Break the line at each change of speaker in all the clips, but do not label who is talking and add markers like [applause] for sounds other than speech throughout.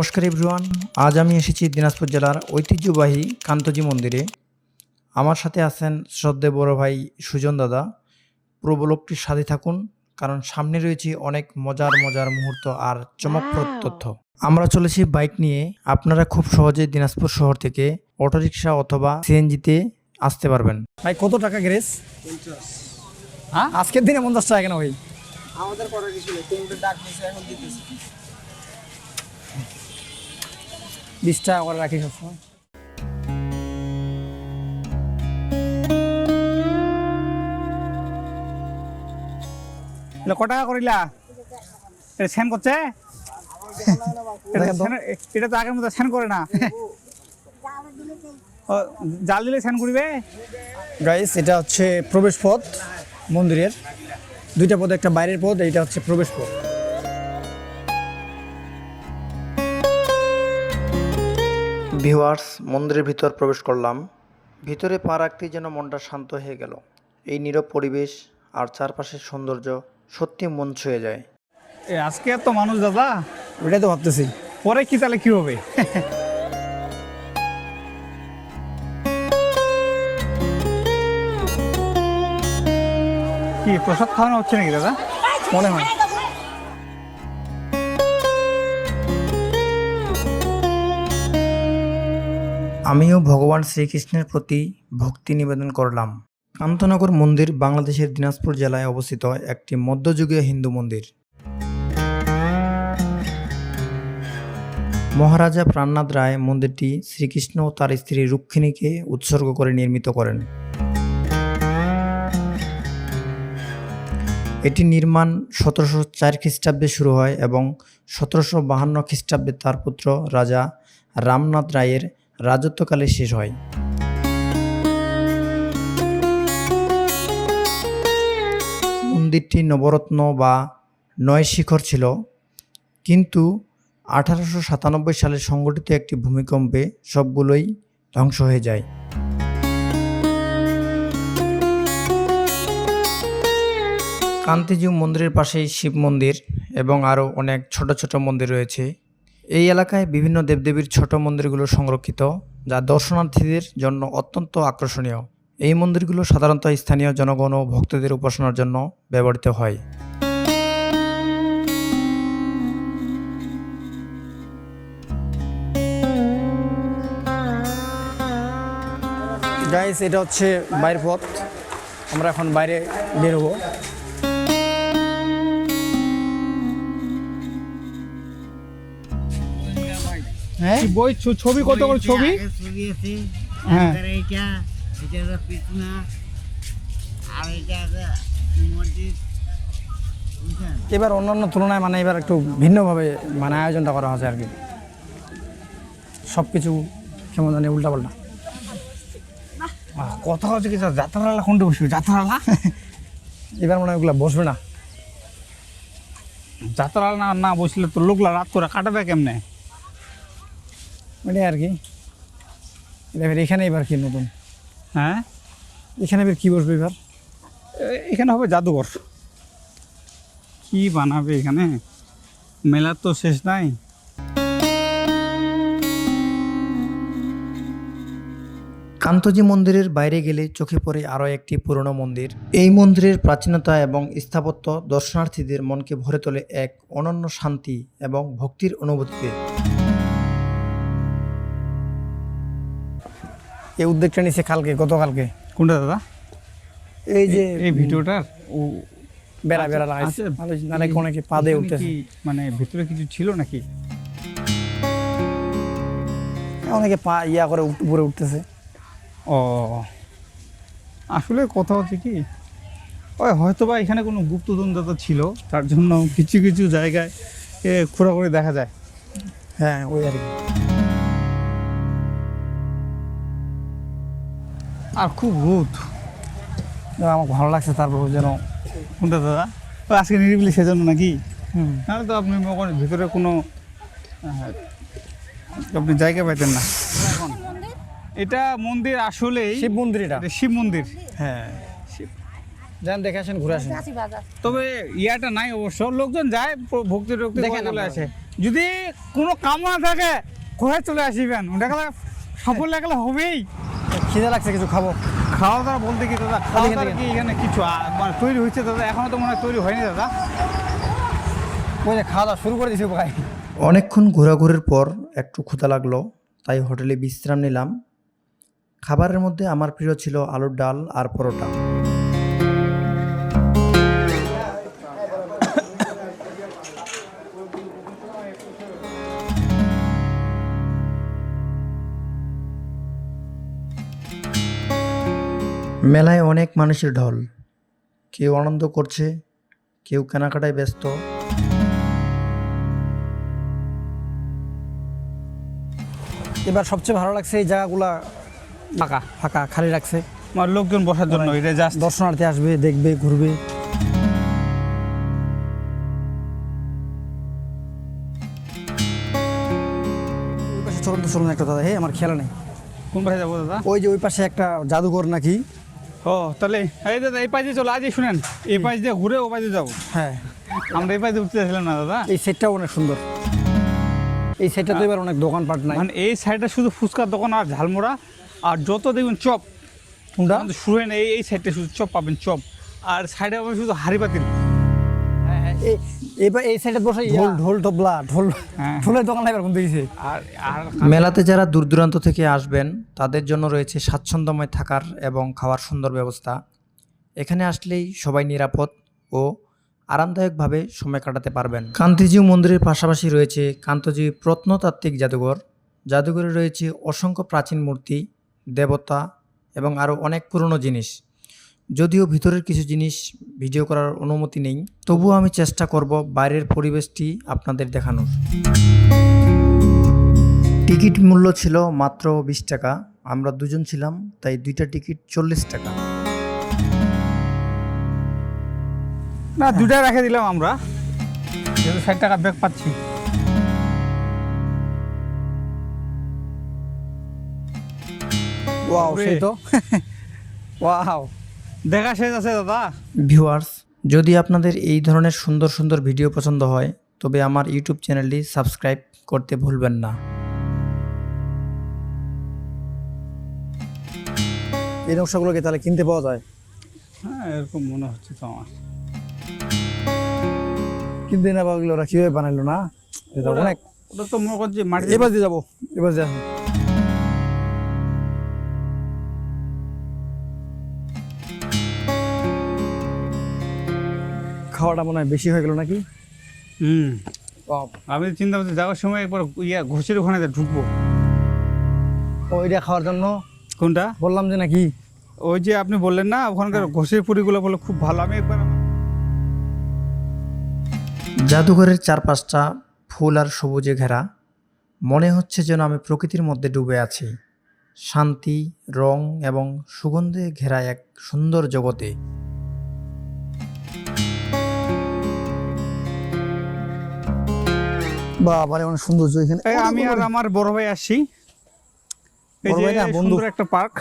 নমস্কার এভরিওয়ান আজ আমি এসেছি দিনাজপুর জেলার ঐতিহ্যবাহী কান্তজি মন্দিরে। আমার সাথে আছেন শ্রদ্ধে বড় ভাই সুজন দাদা। পুরো ব্লগটির সাথে থাকুন কারণ সামনে রয়েছে অনেক মজার মজার মুহূর্ত আর চমকপ্রদ তথ্য। আমরা চলেছি বাইক নিয়ে। আপনারা খুব সহজে দিনাজপুর শহর থেকে অটোরিকশা অথবা সিএনজিতে আসতে পারবেন।
ভাই কত টাকা গ্রেস হ্যাঁ? আজকের দিনে পঞ্চাশ টাকা কেন ভাই?
আমাদের করার কিছু নেই ডাক এখন দিতেছি।
বিশ টাকা করে রাখি সবসময়
ক টাকা করিলা এটা সেন করছে এটা এটা তো আগের মতো সেন করে না? জাল দিলে সেন করিবে
গাইস এটা হচ্ছে প্রবেশ পথ মন্দিরের। দুইটা পথ একটা বাইরের পথ এইটা হচ্ছে প্রবেশ পথ।
ভিউয়ার্স, মন্দিরের ভিতর প্রবেশ করলাম। ভিতরে পা রাখতেই যেন মনটা শান্ত হয়ে গেল। এই নীরব পরিবেশ আর চারপাশের সৌন্দর্য সত্যি মন ছুঁয়ে যায়।
আজকে এত মানুষ দাদা
ওইটাই তো ভাবতেছি।
পরে কি তাহলে কি হবে? কি, প্রসাদ খাওয়ানো হচ্ছে নাকি দাদা?
মনে হয়।
আমিও ভগবান শ্রীকৃষ্ণের প্রতি ভক্তি নিবেদন করলাম। কান্তনগর মন্দির বাংলাদেশের দিনাজপুর জেলায় অবস্থিত একটি মধ্যযুগীয় হিন্দু মন্দির। মহারাজা প্রাণনাথ রায় মন্দিরটি শ্রীকৃষ্ণ ও তার স্ত্রী রুক্ষিণীকে উৎসর্গ করে নির্মিত করেন। এটি নির্মাণ সতেরোশো চার খ্রিস্টাব্দে শুরু হয় এবং সতেরোশো বাহান্ন খ্রিস্টাব্দে তার পুত্র রাজা রামনাথ রায়ের রাজত্বকালে শেষ হয়। মন্দিরটি নবরত্ন বা নয় শিখর ছিল। কিন্তু আঠারোশো সাতানব্বই সালে সংগঠিত একটি ভূমিকম্পে সবগুলোই ধ্বংস হয়ে যায়। কান্তিজি মন্দিরের পাশেই শিব মন্দির এবং আরও অনেক ছোট ছোট মন্দির রয়েছে। এই এলাকায় বিভিন্ন দেবদেবীর ছোট মন্দিরগুলো সংরক্ষিত, যা দর্শনার্থীদের জন্য অত্যন্ত আকর্ষণীয়। এই মন্দিরগুলো সাধারণত স্থানীয় জনগণ ও ভক্তদের উপাসনার জন্য ব্যবহৃত হয়।
গাইস এটা হচ্ছে বাইরের পথ। আমরা এখন বাইরে বের হ্যাঁ?
বই? ছ- ছবি কত করে ছবি?
ছবি আছে
হ্যাঁ।
এইটা এটা পিছনা আর এটা মসজিদ।
এবার অন্যান্য তুলনায় মানে এবার একটু ভিন্নভাবে মানে আয়োজনটা করা হয়েছে আর কি। সব কিছু কেমন জানি উল্টাপাল্টা
কথা হচ্ছে কি স্যার যাত্রালা কোনটা বসবে? যাত্রালা [laughs]
এবার মনে হয় ওগুলা বসবে না।
যাত্রালা না না বসলে তো লোকলা রাত করে কাটাবে কেমনে?
ওইটাই আর কি। এবার এখানে এবার কি নতুন?
হ্যাঁ?
এখানে এবার কী বসবে এবার?
এখানে হবে জাদুঘর। কি বানাবে এখানে? মেলার তো শেষ নাই।
কান্তজি মন্দিরের বাইরে গেলে চোখে পড়ে আরও একটি পুরনো মন্দির। এই মন্দিরের প্রাচীনতা এবং স্থাপত্য দর্শনার্থীদের মনকে ভরে তোলে এক অনন্য শান্তি এবং ভক্তির অনুভূতিতে।
এই উদ্যোগটা নিছে কালকে গতকালকে।
কোনটা দাদা?
এই যে
এই ভিডিওটার?
ও বেড়া বেড়া লাগাইছে
আচ্ছা,
নাকি অনেকে পা দিয়ে উঠতেছে।
মানে ভিতরে কিছু ছিল নাকি?
অনেকে পা ইয়া করে উঠ- উপরে উঠতেছে।
ও আসলে কথা হচ্ছে কি ওই হয়তো বা এখানে কোনো গুপ্তদন্ততা ছিল তার জন্য কিছু কিছু জায়গায় এ ঘোরাঘুরি দেখা যায়।
হ্যাঁ ওই আর কি।
আর খুব রোদ।
আমার ভালো লাগছে তারপর যেন
কোনটা দাদা? ও আজকে নিরিবিলি সেজন্য নাকি?
হুম।
নাহলে তো আপনি ওখানে ভিতরে কোনো আপনি জায়গা পাইতেন না। এটা মন্দির আসলেই
শিব মন্দির এটা
শিব মন্দির।
হ্যাঁ। যান দেখে আসেন ঘুরে আসেন।
তবে ইয়াটা নাই অবশ্য। লোকজন যায় ভক্তি টক্তি চলে আসে। যদি কোনো কাম না থাকে কোথায় চলে আসিবেন? ওটা সফল লাগলে হবেই।
খিদে লাগছে কিছু খাব।
খাওয়া দাওয়া বলতে কি দাদা? খাওয়া দাওয়া কি এখানে কিছু মানে তৈরি হয়েছে দাদা? এখনও তো মনে হয় তৈরি হয়নি দাদা।
ওই যে খাওয়া দাওয়া শুরু করে দিয়েছি ভাই।
অনেকক্ষণ ঘোরাঘুরির পর একটু ক্ষুধা লাগল তাই হোটেলে বিশ্রাম নিলাম। খাবারের মধ্যে আমার প্রিয় ছিল আলুর ডাল আর পরোটা। মেলায় অনেক মানুষের ঢল। কেউ আনন্দ করছে কেউ কেনাকাটায় ব্যস্ত।
এবার সবচেয়ে ভালো লাগছে এই জায়গাগুলা
ফাঁকা
ফাঁকা খালি রাখছে।
আমার লোকজন বসার জন্য এটা জাস্ট
দর্শনার্থী আসবে দেখবে ঘুরবে। চলুন একটা দাদা হে আমার খেলা নেই।
কোন পাশে যাব দাদা?
ওই যে ওই পাশে একটা জাদুঘর নাকি?
ও তাহলে এই দাদা এই পাশে চলো আজই শুনেন এই পাশ দিয়ে ঘুরে ও পাশে যাব।
হ্যাঁ।
আমরা এই পাশে উঠতে চাইছিলাম না দাদা।
এই সেটটাও অনেক সুন্দর। এই সেটটা তো এবার অনেক দোকানপাট নাই।
মানে এই সাইডটা শুধু ফুচকার দোকান আর ঝালমোড়া আর যত দেখবেন চপ
কোনটা?
আমাদের শুরু হয় না এই এই সাইডটা শুধু চপ পাবেন চপ। আর সাইডে পাবেন শুধু হাড়ি পাতিল।
এবার এই সাইডে বসে ঢোল ঢোল
হ্যাঁ।
ঢোলের দোকান এবার কোন দিয়েছে
আর আর
মেলাতে যারা দূর দূরান্ত থেকে আসবেন তাদের জন্য রয়েছে স্বাচ্ছন্দ্যময় থাকার এবং খাওয়ার সুন্দর ব্যবস্থা। এখানে আসলেই সবাই নিরাপদ ও আরামদায়কভাবে সময় কাটাতে পারবেন। কান্তিজিউ মন্দিরের পাশাপাশি রয়েছে কান্তজি প্রত্নতাত্ত্বিক জাদুঘর। জাদুঘরে রয়েছে অসংখ্য প্রাচীন মূর্তি দেবতা এবং আরও অনেক পুরনো জিনিস। যদিও ভিতরের কিছু জিনিস ভিডিও করার অনুমতি নেই। তবুও আমি চেষ্টা করব বাইরের পরিবেশটি আপনাদের দেখানোর। টিকিট মূল্য ছিল মাত্র বিশ টাকা। আমরা দুজন ছিলাম তাই দুইটা টিকিট চল্লিশ টাকা।
না দুটা রেখে দিলাম আমরা। ষাট টাকা ব্যাগ পাচ্ছি।
ওয়াও। সেই তো। [laughs] ওয়াও।
দেখা শেষ আছে দাদা।
ভিউয়ার্স যদি আপনাদের এই ধরনের সুন্দর সুন্দর ভিডিও পছন্দ হয় তবে আমার ইউটিউব চ্যানেলটি সাবস্ক্রাইব করতে ভুলবেন না।
এই নকশাগুলোকে তাহলে কিনতে পাওয়া যায়?
হ্যাঁ এরকম মনে হচ্ছে তো আমার।
কিনতে না পাওয়া গেলে ওরা কীভাবে বানাইলো না? এটা অনেক
ওটা তো মনে করছি মাটি
এবার দিয়ে যাব এবার দিয়ে খাওয়াটা মনে হয় বেশি হয়ে গেল নাকি?
হুম। আমি চিন্তা করছি যাওয়ার সময় একবার ইয়া ঘোষের ওখানে ঢুকবো।
ওইটা খাওয়ার জন্য?
কোনটা?
বললাম যে নাকি?
ওই যে আপনি বললেন না ওখানকার ঘোষের পুরিগুলো বলে খুব ভালো। আমি একবার
জাদুঘরের চারপাশটা ফুল আর সবুজে ঘেরা। মনে হচ্ছে যেন আমি প্রকৃতির মধ্যে ডুবে আছি। শান্তি রং এবং সুগন্ধে ঘেরা এক সুন্দর জগতে।
বাবারে অনেক সৌন্দর্য এখানে।
আমি আর আমার বড় ভাই আসছি। এই যে
ভাই না, বন্ধু।
সুন্দর একটা পার্ক।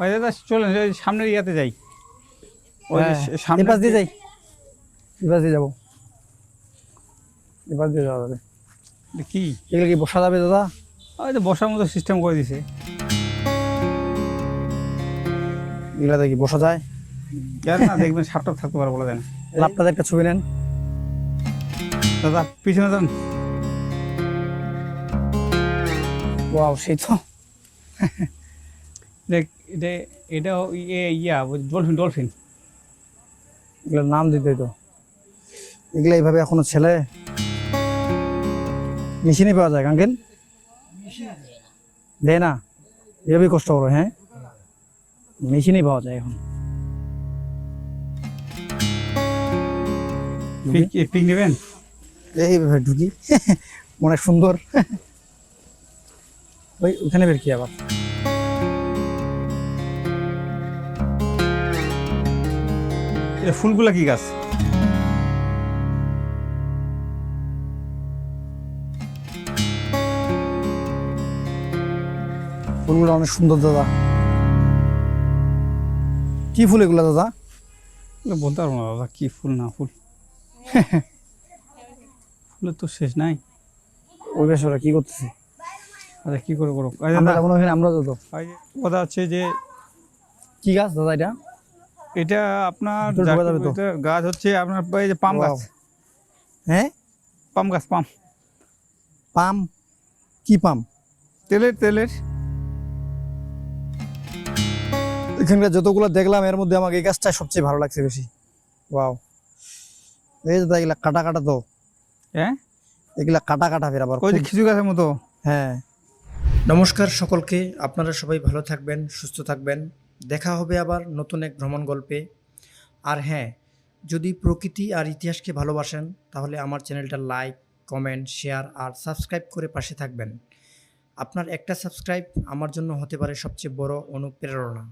ওই দাদা চলেন সামনের ইয়াতে যাই। ওই
হ্যাঁ,
সামনে
এপাশ দিয়ে যাই। এপাশ দিয়ে যাব। এপাশ দিয়ে যাওয়া যাবে।
কি?
এগুলো কি বসা যাবে দাদা?
ওই যে বসার মতো সিস্টেম করে দিছে।
এগুলাতে কি বসা যায়?
না দেখবেন সাপটাপ থাকতে পারে বলে দেন।
লাভটাতে একটা ছবি নেন।
দাদা পিছনে যান।
ওয়াও সেই তো।
দেখ এটা এটা ইয়ে ইয়া ডলফিন ডলফিন।
এগুলোর নাম দিতে তো। এগুলো এইভাবে এখনও ছেলে? মেশিনে পাওয়া যায় কাঙ্কেল দেয় না? এভাবেই কষ্ট করো হ্যাঁ? মেশিনেই পাওয়া যায় এখন।
পিক নেবেন?
এইভাবে ঢুকি। অনেক সুন্দর। ওই ওখানে বের কি আবার?
ফুলগুলা কি গাছ?
ফুলগুলো অনেক সুন্দর দাদা। কি ফুল এগুলো দাদা?
বলতে পারব না দাদা কি ফুল না ফুল। [laughs] ফুলের তো শেষ নাই।
ওই বেশ ওরা কি করতেছে?
আচ্ছা কি করে করো
আমরা
না,
যাব ওখানে আমরা
যে কথা হচ্ছে যে
কি গাছ দাদা এটা?
এটা আপনার
তো?
গাছ হচ্ছে আপনার এই যে পাম গাছ।
হ্যাঁ?
পাম গাছ পাম।
পাম? কি পাম?
তেলের তেলের।
এখানকার যতগুলো দেখলাম এর মধ্যে আমাকে এই গাছটা সবচেয়ে ভালো লাগছে বেশি। ওয়াও। এই যে দাদা এগুলা কাটা কাটা তো।
হ্যাঁ?
এগুলা কাটা কাটা ফের আবার
ওই যে খিচু গাছের মতো।
হ্যাঁ।
নমস্কার সকলকে আপনারা সবাই ভালো থাকবেন সুস্থ থাকবেন। দেখা হবে আবার নতুন এক ভ্রমণ গল্পে। আর হ্যাঁ যদি প্রকৃতি আর ইতিহাসকে ভালোবাসেন তাহলে আমার চ্যানেলটা লাইক কমেন্ট শেয়ার আর সাবস্ক্রাইব করে পাশে থাকবেন। আপনার একটা সাবস্ক্রাইব আমার জন্য হতে পারে সবচেয়ে বড় অনুপ্রেরণা।